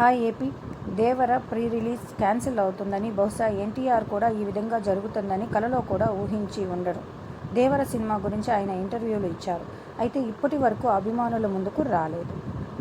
Hi AP. Devara pre release cancel అవుతుందని బహుశా ఎన్టీఆర్ కూడా ఈ విధంగా జరుగుతుందని కలలో కూడా ఊహించి ఉండరు. దేవర సినిమా గురించి ఆయన ఇంటర్వ్యూలు ఇచ్చారు. అయితే ఇప్పటి వరకు అభిమానుల ముందుకు రాలేదు.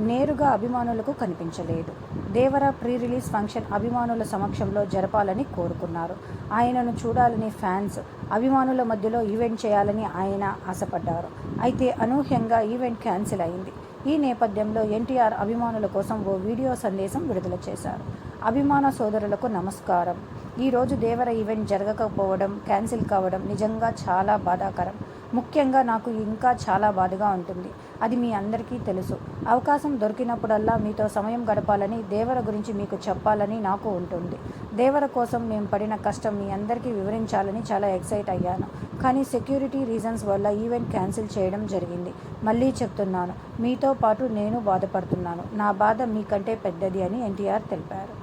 నేరుగా అభిమానులకు కనిపించలేదు. దేవర ప్రీ రిలీజ్ ఫంక్షన్ అభిమానుల సమక్షంలో జరపాలని కోరుకున్నారు. ఆయనను చూడాలని ఫ్యాన్స్ అభిమానుల మధ్యలో ఈవెంట్ చేయాలని ఆయన ఆశపడ్డారు. అయితే అనూహ్యంగా ఈవెంట్ క్యాన్సిల్ అయింది. ఈ నేపథ్యంలో ఎన్టీఆర్ అభిమానుల కోసం ఓ వీడియో సందేశం విడుదల చేశారు. అభిమాన సోదరులకు నమస్కారం. ఈరోజు దేవర ఈవెంట్ జరగకపోవడం క్యాన్సిల్ కావడం నిజంగా చాలా బాధాకరం. ముఖ్యంగా నాకు ఇంకా చాలా బాధగా ఉంటుంది. అది మీ అందరికీ తెలుసు. అవకాశం దొరికినప్పుడల్లా మీతో సమయం గడపాలని దేవర గురించి మీకు చెప్పాలని నాకు ఉంటుంది. దేవర కోసం మేము పడిన కష్టం మీ అందరికీ వివరించాలని చాలా ఎక్సైట్ అయ్యాను. కానీ సెక్యూరిటీ రీజన్స్ వల్ల ఈవెంట్ క్యాన్సిల్ చేయడం జరిగింది. మళ్ళీ చెప్తున్నాను మీతో పాటు నేను బాధపడుతున్నాను. నా బాధ మీకంటే పెద్దది అని ఎన్టీఆర్ తెలిపారు.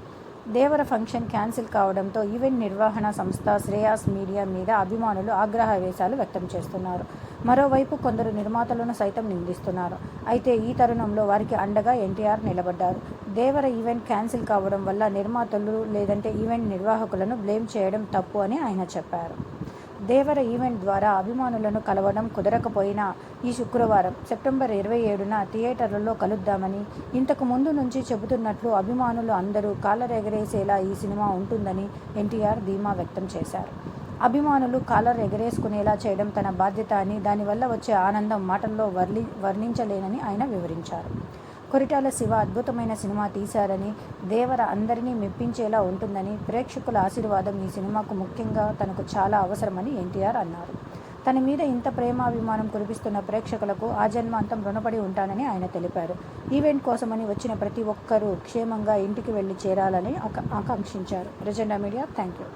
దేవర ఫంక్షన్ క్యాన్సిల్ కావడంతో ఈవెంట్ నిర్వహణ సంస్థ శ్రేయాస్ మీడియా మీద అభిమానులు ఆగ్రహవేశాలు వ్యక్తం చేస్తున్నారు. మరోవైపు కొందరు నిర్మాతలను సైతం నిందిస్తున్నారు. అయితే ఈ తరుణంలో వారికి అండగా ఎన్టీఆర్ నిలబడ్డారు. దేవర ఈవెంట్ క్యాన్సిల్ కావడం వల్ల నిర్మాతలు లేదంటే ఈవెంట్ నిర్వాహకులను బ్లేమ్ చేయడం తప్పు అని ఆయన చెప్పారు. దేవర ఈవెంట్ ద్వారా అభిమానులను కలవడం కుదరకపోయినా ఈ శుక్రవారం సెప్టెంబర్ ఇరవై ఏడున థియేటర్లలో కలుద్దామని ఇంతకు ముందు నుంచి చెబుతున్నట్లు అభిమానులు అందరూ కాలరెగరేసేలా ఈ సినిమా ఉంటుందని ఎన్టీఆర్ ధీమా వ్యక్తం చేశారు. అభిమానులు కాలర్ ఎగరేసుకునేలా చేయడం తన బాధ్యత అని దానివల్ల వచ్చే ఆనందం మాటల్లో వర్లి వర్ణించలేనని ఆయన వివరించారు. కొరిటాల శివ అద్భుతమైన సినిమా తీశారని దేవర అందరినీ మెప్పించేలా ఉంటుందని ప్రేక్షకుల ఆశీర్వాదం ఈ సినిమాకు ముఖ్యంగా తనకు చాలా అవసరమని ఎన్టీఆర్ అన్నారు. తన మీద ఇంత ప్రేమాభిమానం కురిపిస్తున్న ప్రేక్షకులకు ఆ జన్మాంతం రుణపడి ఉంటానని ఆయన తెలిపారు. ఈవెంట్ కోసమని వచ్చిన ప్రతి ఒక్కరూ క్షేమంగా ఇంటికి వెళ్ళి చేరాలని ఆకాంక్షించారు. ప్రజెండా మీడియా థ్యాంక్ యూ